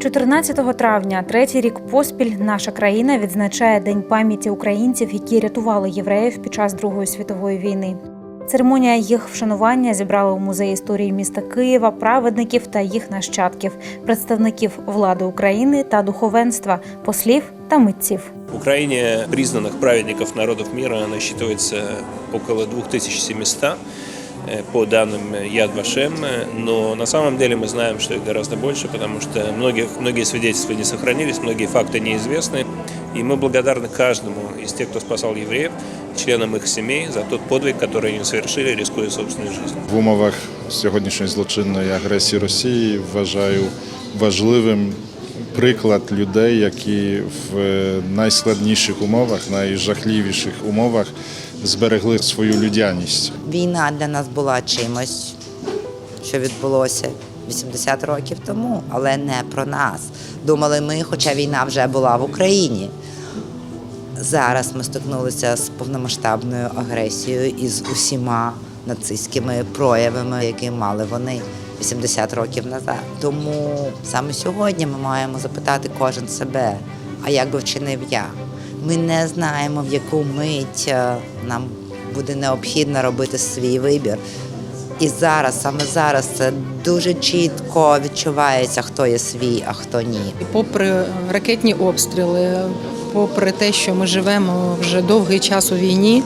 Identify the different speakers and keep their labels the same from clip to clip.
Speaker 1: 14 травня, третій рік поспіль, наша країна відзначає День пам'яті українців, які рятували євреїв під час Другої світової війни. Церемонія їх вшанування зібрала у музеї історії міста Києва праведників та їх нащадків, представників влади України та духовенства, послів та митців.
Speaker 2: В Украине признанных праведников народов мира насчитывается около 2700 э, по данным Яд Вашем, но на самом деле мы знаем, что их гораздо больше, потому что многих, многие свидетельства не сохранились, многие факты неизвестны, и мы благодарны каждому из тех, кто спасал евреев, членам их семей за тот подвиг, который они совершили, рискуя собственной жизнью.
Speaker 3: В умовах сьогоднішньої злочинної агресії Росії вважаю важливим приклад людей, які в найскладніших умовах, найжахливіших умовах зберегли свою людяність.
Speaker 4: Війна для нас була чимось, що відбулося 80 років тому, але не про нас. Думали ми, хоча війна вже була в Україні. Зараз ми стикнулися з повномасштабною агресією і з усіма нацистськими проявами, які мали вони 80 років назад. Тому саме сьогодні ми маємо запитати кожен себе, а як би вчинив я? Ми не знаємо, в яку мить е, нам буде необхідно робити свій вибір. І зараз, саме зараз, це дуже чітко відчувається, хто є свій, а хто ні.
Speaker 5: І Попри ракетні обстріли, попри те, що ми живемо вже довгий час у війні,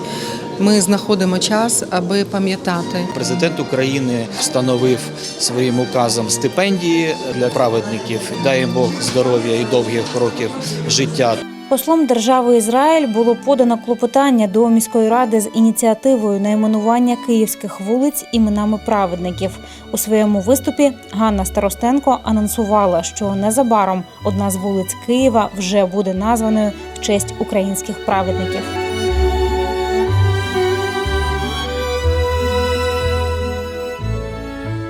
Speaker 5: ми знаходимо час, аби пам'ятати.
Speaker 6: Президент України встановив своїм указом стипендії для праведників. Дай їм Бог здоров'я і довгих років життя.
Speaker 1: Послом держави Ізраїль було подано клопотання до міської ради з ініціативою найменування київських вулиць іменами праведників. У своєму виступі Ганна Старостенко анонсувала, що незабаром одна з вулиць Києва вже буде названою в честь українських праведників.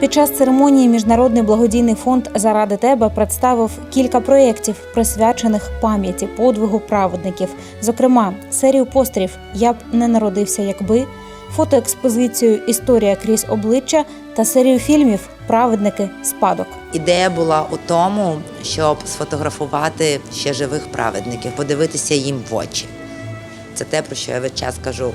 Speaker 1: Під час церемонії Міжнародний благодійний фонд Заради тебе представив кілька проєктів, присвячених пам'яті подвигу праведників, зокрема серію постерів Я б не народився, якби, фотоекспозицію Історія крізь обличчя та серію фільмів Праведники спадок.
Speaker 4: Ідея була у тому, щоб сфотографувати ще живих праведників, подивитися їм в очі. Це те, про що я весь час кажу.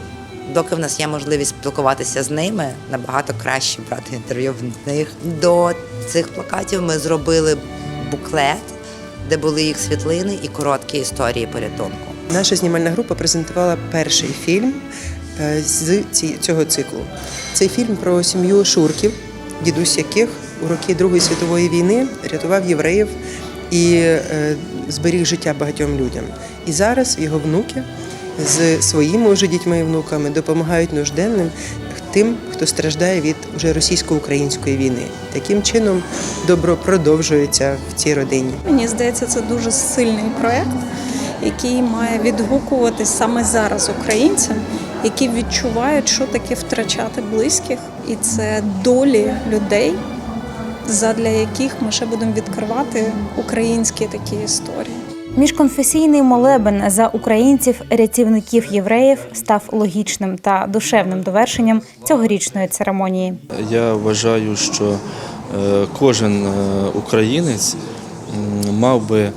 Speaker 4: Доки в нас є можливість спілкуватися з ними, набагато краще брати інтерв'ю в них. До цих плакатів ми зробили буклет, де були їх світлини і короткі історії порятунку.
Speaker 7: Наша знімальна група презентувала перший фільм е, з цього циклу. Цей фільм про сім'ю Шурків, дідусь яких у роки Другої світової війни рятував євреїв і е, зберіг життя багатьом людям. І зараз його внуки з своїми уже дітьми і внуками допомагають нужденним тим, хто страждає від уже російсько-української війни. Таким чином добро продовжується в цій родині.
Speaker 8: Мені здається, це дуже сильний проект, який має відгукуватись саме зараз українцям, які відчувають, що таке втрачати близьких, і це долі людей, задля яких ми ще будемо відкривати українські такі історії.
Speaker 1: Міжконфесійний молебен за українців, рятівників євреїв став логічним та душевним довершенням цьогорічної церемонії.
Speaker 9: Я вважаю, що е, кожен е, українець мав би е,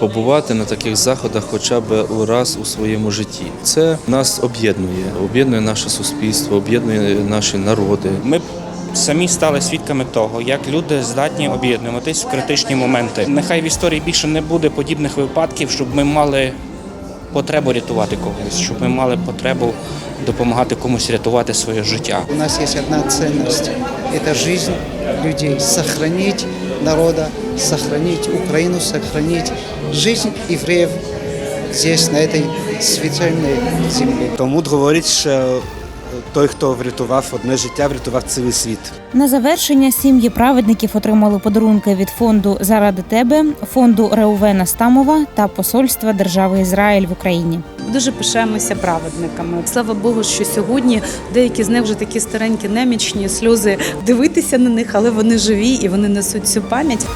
Speaker 9: побувати на таких заходах хоча б раз у своєму житті. Це нас об'єднує, об'єднує наше суспільство, об'єднує наші народи.
Speaker 10: Ми самі стали свідками того, як люди здатні об'єднуватись в критичні моменти. Нехай в історії більше не буде подібних випадків, щоб ми мали потребу рятувати когось, щоб ми мали потребу допомагати комусь рятувати своє життя.
Speaker 11: У нас есть одна ценность – это жизнь людей. Сохранить народа, сохранить Украину, сохранить жизнь евреев здесь, на этой священной земле.
Speaker 12: Тому говорить, що той, хто врятував одне життя, врятував цілий світ.
Speaker 1: На завершення сім'ї праведників отримали подарунки від фонду Заради тебе, фонду Реувена Стамова та посольства держави Ізраїль в Україні.
Speaker 13: Дуже пишаємося праведниками. Слава Богу, що сьогодні деякі з них вже такі старенькі, немічні сльози дивитися на них, але вони живі і вони несуть цю пам'ять.